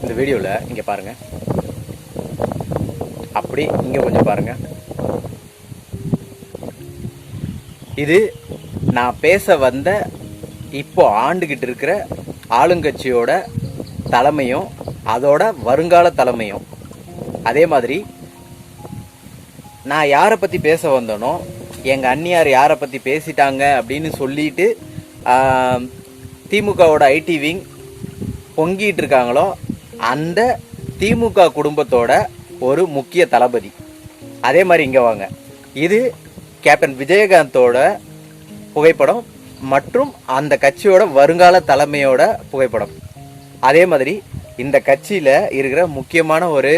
இந்த வீடியோவில் இங்கே பாருங்க. அப்படி இங்கே கொஞ்சம் பாருங்க. இது நான் பேச வந்த இப்போ ஆண்டுகிட்டு இருக்கிற ஆளுங்கட்சியோட தலைமையும் அதோட வருங்கால தலைமையும். அதே மாதிரி நான் யாரை பற்றி பேச வந்தேனோ எங்கள் அண்ணியார் யாரை பற்றி பேசிட்டாங்க அப்படின்னு சொல்லிட்டு திமுகவோட ஐடி விங் பொங்கிட்டு இருக்காங்களோ அந்த திமுக குடும்பத்தோட ஒரு முக்கிய தளபதி. அதே மாதிரி இங்கே வாங்க. இது கேப்டன் விஜயகாந்தோட புகைப்படம் மற்றும் அந்த கட்சியோட வருங்கால தலைமையோட புகைப்படம். அதே மாதிரி இந்த கட்சியில் இருக்கிற முக்கியமான ஒரு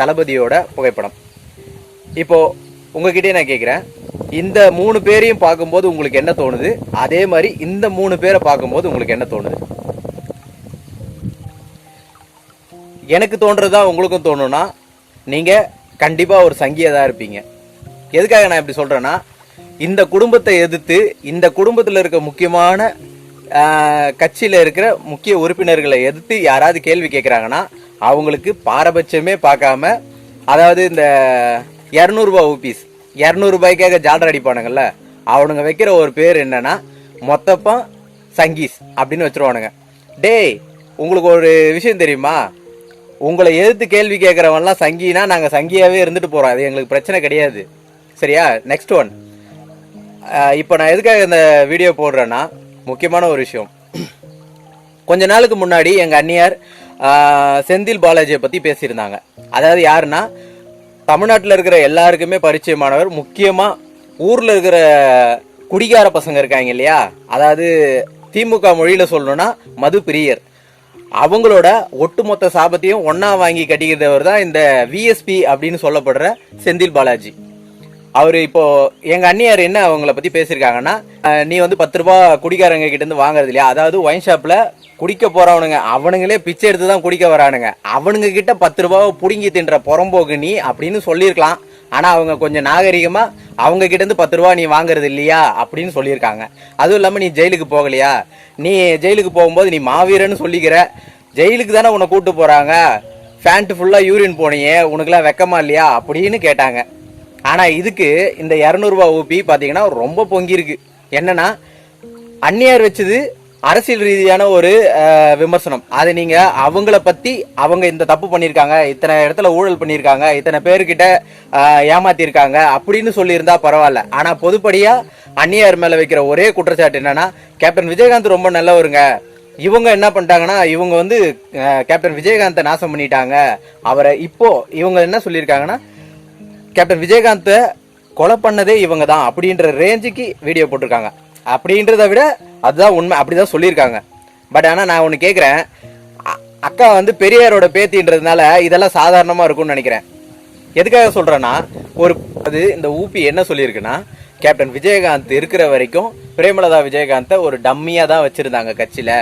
தளபதியோட புகைப்படம். இப்போ உங்ககிட்டே நான் கேட்குறேன் இந்த மூணு பேரையும் பார்க்கும்போது உங்களுக்கு என்ன தோணுது? அதே மாதிரி இந்த மூணு பேரை பார்க்கும்போது உங்களுக்கு என்ன தோணுது? எனக்கு தோன்றதா உங்களுக்கும் தோணும்னா நீங்க கண்டிப்பா ஒரு சங்கியா தான் இருப்பீங்க. எதுக்காக நான் இப்படி சொல்றேன்னா இந்த குடும்பத்தை எதிர்த்து இந்த குடும்பத்தில் இருக்க முக்கியமான கட்சியில் இருக்கிற முக்கிய உறுப்பினர்களை எதிர்த்து யாராவது கேள்வி கேட்குறாங்கன்னா அவங்களுக்கு பாரபட்சமே பார்க்காம அதாவது இந்த இரநூறுபா ஊபீஸ் இரநூறுபாய்க்காக ஜாலர் அடிப்பானுங்கள்ல அவனுங்க வைக்கிற ஒரு பேர் என்னன்னா மொத்தப்பம் சங்கீஸ் அப்படின்னு வச்சிருவானுங்க. டேய் உங்களுக்கு ஒரு விஷயம் தெரியுமா? உங்களை எதிர்த்து கேள்வி கேட்குறவன்லாம் சங்கினா நாங்கள் சங்கியாகவே இருந்துட்டு போகிறோம் அது எங்களுக்கு பிரச்சனை கிடையாது. சரியா? நெக்ஸ்ட் ஒன் இப்போ நான் எதுக்காக இந்த வீடியோ போடுறேன்னா முக்கியமான ஒரு விஷயம். கொஞ்ச நாளுக்கு முன்னாடி எங்கள் அண்ணியார் செந்தில் பாலாஜியை பற்றி பேசியிருந்தாங்க. அதாவது யாருன்னா தமிழ்நாட்டில் இருக்கிற எல்லாருக்குமே பரிச்சயமானவர் முக்கியமாக ஊரில் இருக்கிற குடிகார பசங்க இருக்காங்க இல்லையா? அதாவது திமுக மொழியில் சொல்லணும்னா மது பிரியர் அவங்களோட ஒட்டுமொத்த சாபத்தையும் ஒன்னா வாங்கி கட்டிக்கிறவர் தான் இந்த விஎஸ்பி அப்படின்னு சொல்லப்படுற செந்தில் பாலாஜி. அவர் இப்போ எங்க அண்ணியார் என்ன அவங்கள பத்தி பேசியிருக்காங்கன்னா நீ வந்து பத்து ரூபா குடிக்காரங்க கிட்ட இருந்து வாங்குறது இல்லையா? அதாவது ஒயின் ஷாப்ல குடிக்க போறவனுங்க அவனுங்களே பிச்சை எடுத்து தான் குடிக்க வரானுங்க. அவனுங்க கிட்ட பத்து ரூபாவை புடுங்கி தின்ற புறம்போக்கு நீ அப்படின்னு சொல்லியிருக்கலாம் ஆனால் அவங்க கொஞ்சம் நாகரிகமாக அவங்க கிட்டேருந்து பத்து ரூபா நீ வாங்குறது இல்லையா அப்படின்னு சொல்லியிருக்காங்க. அதுவும் இல்லாமல் நீ ஜெயிலுக்கு போகலையா? நீ ஜெயிலுக்கு போகும்போது நீ மாவீரன்னு சொல்லிக்கிற. ஜெயிலுக்கு தானே உன்னை கூப்பிட்டு போகிறாங்க ஃபேண்ட்டு ஃபுல்லாக யூரின் போனியே உனக்குலாம் வெக்கமா இல்லையா அப்படின்னு கேட்டாங்க. ஆனால் இதுக்கு இந்த இரநூறுபா ஊபி பார்த்தீங்கன்னா ரொம்ப பொங்கியிருக்கு. என்னன்னா அந்நியார் வச்சது அரசியல் ரீதியான ஒரு விமர்சனம். அது நீங்க அவங்கள பத்தி அவங்க இந்த தப்பு பண்ணியிருக்காங்க இத்தனை இடத்துல ஊழல் பண்ணியிருக்காங்க இத்தனை பேர்கிட்ட ஏமாத்திருக்காங்க அப்படின்னு சொல்லியிருந்தா பரவாயில்ல. ஆனா பொதுப்படியா அந்நியார் மேல வைக்கிற ஒரே குற்றச்சாட்டு என்னன்னா கேப்டன் விஜயகாந்த் ரொம்ப நல்லவருங்க. இவங்க என்ன பண்ணிட்டாங்கன்னா இவங்க வந்து கேப்டன் விஜயகாந்தை நாசம் பண்ணிட்டாங்க. அவரை இப்போ இவங்க என்ன சொல்லியிருக்காங்கன்னா கேப்டன் விஜயகாந்தை கொலை பண்ணதே இவங்க தான் அப்படின்ற ரேஞ்சுக்கு வீடியோ போட்டிருக்காங்க. அப்படின்றத விட அதுதான் உண்மை. அப்படி தான் சொல்லியிருக்காங்க. பட் ஆனால் நான் ஒன்று கேட்குறேன் அக்கா வந்து பெரியாரோட பேத்தின்றதுனால இதெல்லாம் சாதாரணமாக இருக்கும்னு நினைக்கிறேன். எதுக்காக சொல்கிறேன்னா ஒரு அது இந்த ஊபி என்ன சொல்லியிருக்குன்னா கேப்டன் விஜயகாந்த் இருக்கிற வரைக்கும் பிரேமலதா விஜயகாந்தை ஒரு டம்மியாக தான் வச்சுருந்தாங்க கட்சியில்.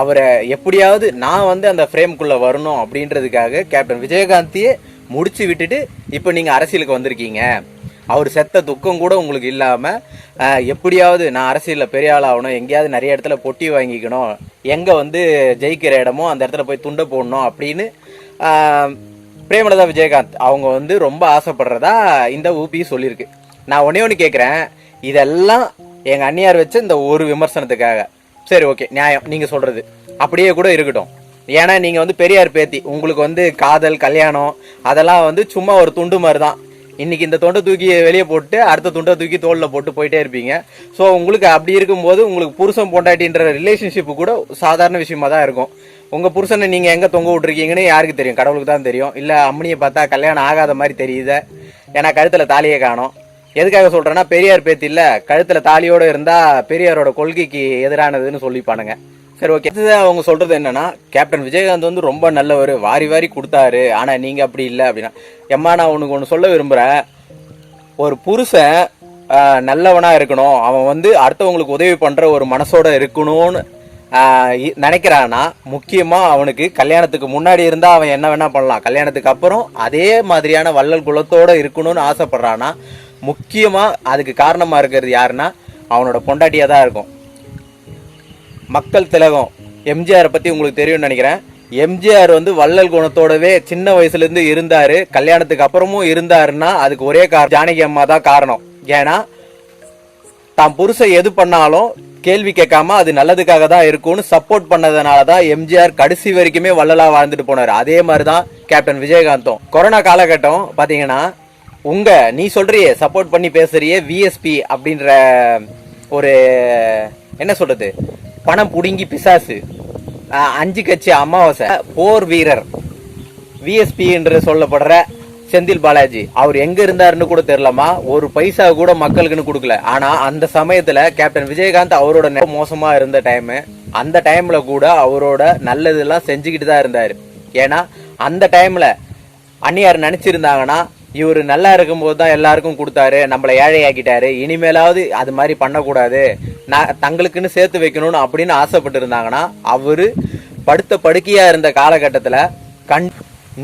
அவரை எப்படியாவது நான் வந்து அந்த ஃப்ரேம்குள்ளே வரணும் அப்படின்றதுக்காக கேப்டன் விஜயகாந்தையே முடிச்சு விட்டுட்டு இப்போ நீங்கள் அரசியலுக்கு வந்திருக்கீங்க. அவர் செத்த துக்கம் கூட உங்களுக்கு இல்லாமல் எப்படியாவது நான் அரசியலில் பெரிய ஆள் ஆகணும் எங்கேயாவது நிறைய இடத்துல பொட்டி வாங்கிக்கணும் எங்கே வந்து ஜெயிக்கிற இடமோ அந்த இடத்துல போய் துண்டை போடணும் அப்படின்னு பிரேமலதா விஜயகாந்த் அவங்க வந்து ரொம்ப ஆசைப்படுறதா இந்த ஊபி சொல்லியிருக்கு. நான் ஒன்னே ஒன்று கேட்குறேன் இதெல்லாம் எங்கள் அண்ணியார் வச்ச இந்த ஒரு விமர்சனத்துக்காக. சரி ஓகே நியாயம் நீங்கள் சொல்கிறது அப்படியே கூட இருக்கட்டும். ஏன்னா நீங்கள் வந்து பெரியார் பேத்தி உங்களுக்கு வந்து காதல் கல்யாணம் அதெல்லாம் வந்து சும்மா ஒரு துண்டு மாதிரி தான் இன்னைக்கு இந்த தொண்டை தூக்கி வெளியே போட்டு அடுத்த துண்டை தூக்கி தோளில் போட்டு போயிட்டே இருப்பீங்க. ஸோ உங்களுக்கு அப்படி இருக்கும்போது உங்களுக்கு புருஷன் பொண்டாட்டின்ற ரிலேஷன்ஷிப்பு கூட சாதாரண விஷயமா தான் இருக்கும். உங்கள் புருஷனை நீங்கள் எங்கே தொங்க விட்டுருக்கீங்கன்னு யாருக்கு தெரியும்? கடவுளுக்கு தான் தெரியும். இல்லை அம்மனியை பார்த்தா கல்யாணம் ஆகாத மாதிரி தெரியுது. ஏன்னா கழுத்தில் தாலியை காணும். எதுக்காக சொல்கிறேன்னா பெரியார் பேத்தி இல்லை கழுத்தில் தாலியோடு இருந்தால் பெரியாரோட கொள்கைக்கு எதிரானதுன்னு சொல்லிப்பானுங்க. சரி ஓகே அடுத்தது அவங்க சொல்றது என்னன்னா கேப்டன் விஜயகாந்த் வந்து ரொம்ப நல்லவர் வாரி வாரி கொடுத்தாரு ஆனா நீங்க அப்படி இல்லை அப்படின்னா. எம்மா நான் உனக்கு ஒன்று சொல்ல விரும்புறேன். ஒரு புருஷன் நல்லவனாக நல்லவனா இருக்கணும். அவன் வந்து அடுத்தவங்களுக்கு உதவி பண்ற ஒரு மனசோட இருக்கணும்னு நினைக்கிறான்னா முக்கியமா அவனுக்கு கல்யாணத்துக்கு முன்னாடி இருந்தா அவன் என்ன வேணா பண்ணலாம். கல்யாணத்துக்கு அப்புறம் அதே மாதிரியான வள்ளல் குலத்தோட இருக்கணும்னு ஆசைப்பட்றான்னா முக்கியமா அதுக்கு காரணமா இருக்கிறது யாருன்னா அவனோட பொண்டாட்டியா தான் இருக்கும். மக்கள் திலகம் எம்ஜிஆரை பற்றி உங்களுக்கு தெரியும்னு நினைக்கிறேன். எம்ஜிஆர் வந்து வள்ளல் குணத்தோடவே சின்ன வயசுலேருந்து இருந்தார். கல்யாணத்துக்கு அப்புறமும் இருந்தாருன்னா அதுக்கு ஒரே காரணம் ஜானகி அம்மா தான் காரணம். ஏன்னா தான் புருஷன் எது பண்ணாலும் கேள்வி கேட்காம அது நல்லதுக்காக தான் இருக்கும்னு சப்போர்ட் பண்ணதுனால தான் எம்ஜிஆர் கடைசி வரைக்குமே வள்ளலா வாழ்ந்துட்டு போனார். அதே மாதிரி தான் கேப்டன் விஜயகாந்தும். கொரோனா காலகட்டம் பார்த்தீங்கன்னா உங்க நீ சொல்றியே சப்போர்ட் பண்ணி பேசுறியே விஎஸ்பி அப்படின்ற ஒரு என்ன சொல்றது? பணம் புடுங்கி பிசாசு. அஞ்சு கட்சி அமாவாசை. போர் வீரர். விஎஸ்பி என்று சொல்லப்படுற செந்தில் பாலாஜி. அவர் எங்க இருந்தாருன்னு கூட தெரியலமா ஒரு பைசா கூட மக்களுக்குன்னு கொடுக்கல. ஆனா அந்த சமயத்துல கேப்டன் விஜயகாந்த் அவரோட மோசமா இருந்த டைம் அந்த டைம்ல கூட அவரோட நல்லதெல்லாம் செஞ்சுக்கிட்டு தான் இருந்தாரு. ஏன்னா அந்த டைம்ல அந்நியார் நினைச்சிருந்தாங்கன்னா இவர் நல்லா இருக்கும்போது தான் எல்லாருக்கும் கொடுத்தாரு நம்மளை ஏழையாக்கிட்டாரு இனிமேலாவது அது மாதிரி பண்ணக்கூடாது நான் தங்களுக்குன்னு சேர்த்து வைக்கணும்னு அப்படின்னு ஆசைப்பட்டு இருந்தாங்கன்னா அவர் படுத்த படுக்கையாக இருந்த காலகட்டத்தில் கண்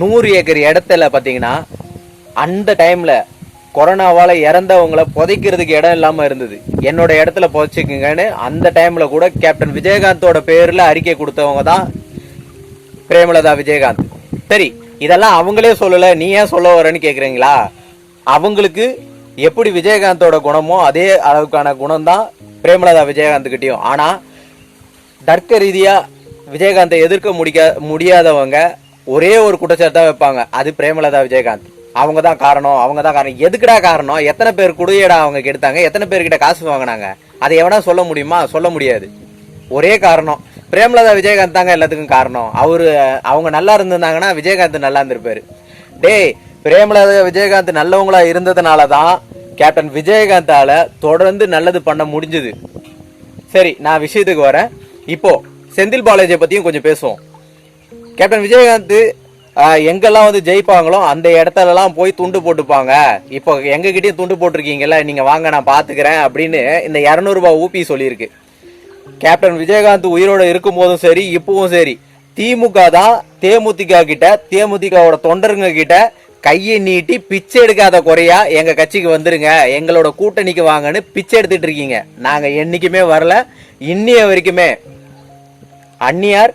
நூறு ஏக்கர் இடத்துல பார்த்தீங்கன்னா அந்த டைமில் கொரோனாவால் இறந்தவங்கள புதைக்கிறதுக்கு இடம் இல்லாமல் இருந்தது. என்னோட இடத்துல புதைச்சிக்குங்கன்னு அந்த டைமில் கூட கேப்டன் விஜயகாந்தோட பேரில் அறிக்கை கொடுத்தவங்க தான் பிரேமலதா விஜயகாந்த். சரி இதெல்லாம் அவங்களே சொல்லலை நீ ஏன் சொல்ல வரேன்னு கேட்குறீங்களா அவங்களுக்கு எப்படி விஜயகாந்தோட குணமோ அதே அளவுக்கான குணம் தான் பிரேமலதா விஜயகாந்த் ஆனால் தர்க்க ரீதியாக விஜயகாந்தை எதிர்க்க முடிக்க முடியாதவங்க ஒரே ஒரு குற்றச்சாட்டு தான் வைப்பாங்க. அது பிரேமலதா விஜயகாந்த். அவங்க தான் காரணம் அவங்க தான் காரணம். எதுக்குடா காரணம்? எத்தனை பேர் குடியேடா அவங்க கெடுத்தாங்க? எத்தனை பேர்கிட்ட காசு வாங்கினாங்க? அதை எவனா சொல்ல முடியுமா? சொல்ல முடியாது. ஒரே காரணம். பிரேமலதா விஜயகாந்த் தாங்க எல்லாத்துக்கும் காரணம். அவரு அவங்க நல்லா இருந்திருந்தாங்கன்னா விஜயகாந்த் நல்லா இருந்திருப்பாரு. டேய் பிரேமலதா விஜயகாந்த் நல்லவங்களா இருந்ததுனால தான் கேப்டன் விஜயகாந்தால தொடர்ந்து நல்லது பண்ண முடிஞ்சது. சரி நான் விஷயத்துக்கு வரேன். இப்போ செந்தில் பாலாஜியை பத்தியும் கொஞ்சம் பேசுவோம். கேப்டன் விஜயகாந்த் எங்கெல்லாம் வந்து ஜெயிப்பாங்களோ அந்த இடத்துலலாம் போய் துண்டு போட்டுப்பாங்க. இப்போ எங்ககிட்டயும் துண்டு போட்டிருக்கீங்கல்ல நீங்கள் வாங்க நான் பார்த்துக்கிறேன் அப்படின்னு இந்த இரநூறுபா ஊபி சொல்லியிருக்கு. கேப்டன் விஜயகாந்த் உயிரோட இருக்கும் போதும் சரி இப்பவும் சரி. திமுக தான் தேமுதிக கிட்ட தேமுதிகவோட தொண்டருங்க கிட்ட கையை நீட்டி பிச்சை எடுக்காத குறையா எங்க கட்சிக்கு வந்துருங்க. எங்களோட கூட்டணிக்கு வாங்கன்னு பிச்சை எடுத்துட்டு இருக்கீங்க. நாங்க என்னைக்குமே வரல. இன்னிய வரைக்குமே அந்நியார்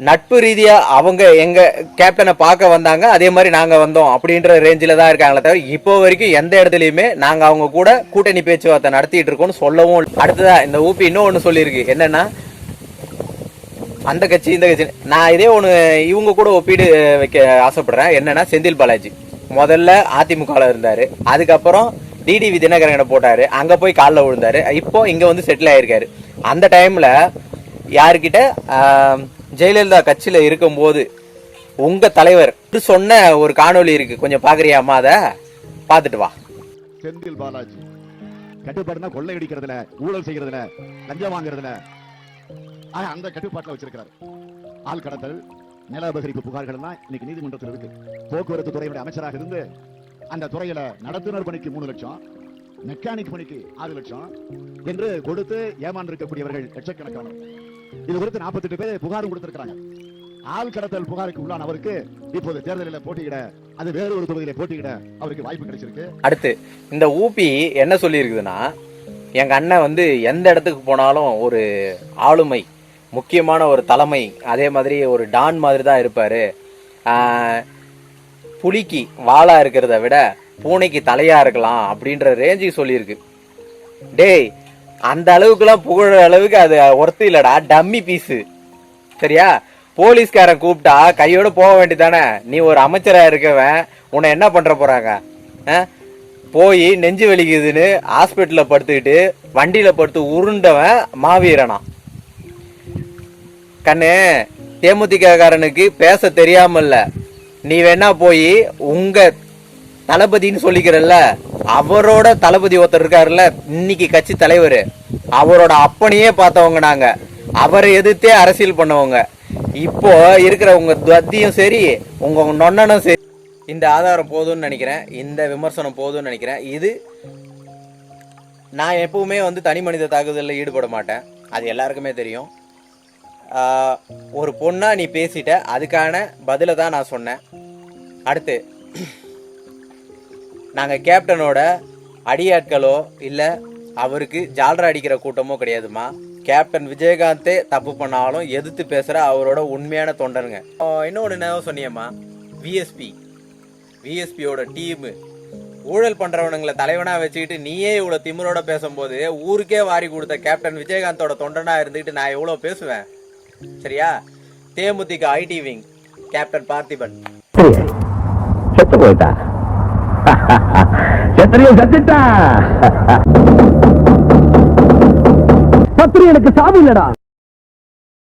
நட்பு ரீதியா அவங்க எங்க கேப்டனை பார்க்க வந்தாங்க. அதே மாதிரி நாங்க வந்தோம் அப்படின்ற ரேஞ்சில தான் இருக்காங்களே தவிர இப்போ வரைக்கும் எந்த இடத்துலயுமே நாங்க அவங்க கூட கூட்டணி பேச்சுவார்த்தை நடத்திட்டு இருக்கோம்னு சொல்லவும் அடுத்ததாக அடுத்ததா இந்த ஊபி இன்னும் ஒன்று சொல்லியிருக்கு. என்னன்னா அந்த கட்சி இந்த கட்சி. நான் இதே ஒன்று இவங்க கூட ஒப்பீடு வைக்க ஆசைப்படுறேன். என்னன்னா செந்தில் பாலாஜி. முதல்ல அதிமுகவில் இருந்தார். அதுக்கப்புறம் டிடிவி தினகரனை போட்டாரு. அங்கே போய் காலில் விழுந்தாரு. இப்போ இங்கே வந்து செட்டில் ஆயிருக்காரு. அந்த டைமில் யாருக்கிட்ட ஜெயலலிதா கட்சியில் இருக்கும்போது உங்கள் தலைவர் சொன்ன ஒரு காணொளி இருக்கு. கொஞ்சம் பார்க்குறியாம்மா அதை? பார்த்துட்டு வா. செந்தில் பாலாஜி. கட்டுப்பாடுனா கொள்ளை அடிக்கிறதுல ஊழல் செய்கிறதுல லஞ்சம் வாங்குறதுல ஆனால் அந்த கட்டுப்பாட்டில் வச்சிருக்கிறார். ஆள் கடத்தல் நில அபகரிப்பு புகார்கள் எல்லாம் இன்னைக்கு நீதிமன்றத்தில் இருக்கு. போக்குவரத்து துறையுடைய அமைச்சராக இருந்து அந்த துறையில நடத்துனர் பணிக்கு மூணு லட்சம் மெக்கானிக் பணிக்கு ஆறு லட்சம் என்று கொடுத்து ஏமாந்திருக்கக்கூடியவர்கள் லட்சக்கணக்கான. இது குறித்து 48 பேர் புகாரும் கொடுத்திருக்கிறாங்க. ஆள் கடத்தல் புகாருக்கு உள்ளான அவருக்கு இப்போது தேர்தலில் போட்டியிட அது வேறு ஒரு தொகுதியில போட்டியிட அவருக்கு வாய்ப்பு கிடைச்சிருக்கு. அடுத்து இந்த ஊபி என்ன சொல்லியிருக்குதுன்னா எங்க அண்ணன் வந்து எந்த இடத்துக்கு போனாலும் ஒரு ஆளுமை. முக்கியமான ஒரு தலைமை அதே மாதிரி ஒரு டான் மாதிரி தான் இருப்பார். புலிக்கு வாளா இருக்கிறத விட பூனைக்கு தலையாக இருக்கலாம் அப்படின்ற ரேஞ்சுக்கு சொல்லியிருக்கு. டேய் அந்த அளவுக்குலாம் புகழ அளவுக்கு அது ஒர்த்து இல்லடா டம்மி பீஸு சரியா? போலீஸ்காரன் கூப்பிட்டா கையோடு போக வேண்டியதானே நீ ஒரு அமைச்சராக இருக்கவன் உன்னை என்ன பண்ணுற போகிறாங்க போய் நெஞ்சு வலிக்குதுன்னு ஹாஸ்பிட்டலில் படுத்துக்கிட்டு வண்டியில் படுத்து உருண்டவன் மாவீரனா? கண்ணு தேமுதிக காரனுக்கு பேச தெரியாமல்ல. நீ வேணா போய் உங்க தளபதின்னு சொல்லிக்கிறல்ல அவரோட தளபதி ஒருத்தர் இருக்காருல்ல இன்னைக்கு கட்சி தலைவர். அவரோட அப்பனையே பார்த்தவங்க நாங்க. அவரை எதிர்த்தே அரசியல் பண்ணவங்க. இப்போ இருக்கிற உங்க தத்தியும் சரி உங்க நொண்ணனும் சரி. இந்த ஆதாரம் போதும்னு நினைக்கிறேன். இந்த விமர்சனம் போதும்னு நினைக்கிறேன். இது நான் எப்பவுமே வந்து தனி மனித தாக்குதலில் ஈடுபட மாட்டேன். அது எல்லாருக்குமே தெரியும். ஒரு பொண்ணாக நீ பேசிட்ட அதுக்கான பதிலை தான் நான் சொன்னேன். அடுத்து நாங்கள் கேப்டனோட அடியாட்களோ இல்லை அவருக்கு ஜால்ரா அடிக்கிற கூட்டமோ கிடையாதுமா. கேப்டன் விஜயகாந்தே தப்பு பண்ணாலும் எதிர்த்து பேசுகிற அவரோட உண்மையான தொண்டனுங்க இன்னொன்று இன்னொன்னு என்ன சொன்னியம்மா விஎஸ்பி விஎஸ்பியோட டீமு. ஊழல் பண்ணுறவனுங்களை தலைவனாக வச்சுக்கிட்டு நீயே இவ்வளோ திமிரோட பேசும்போது ஊருக்கே வாரி கொடுத்த கேப்டன் விஜயகாந்தோட தொண்டனா இருந்துக்கிட்டு நான் எவ்வளோ பேசுவேன்? சரியா? DMDK IT wing captain Parthiban. செத்து போயிட்டா? செத்தனையும் செத்துட்டா? சத்திரியனுக்கு சாவி இல்லடா.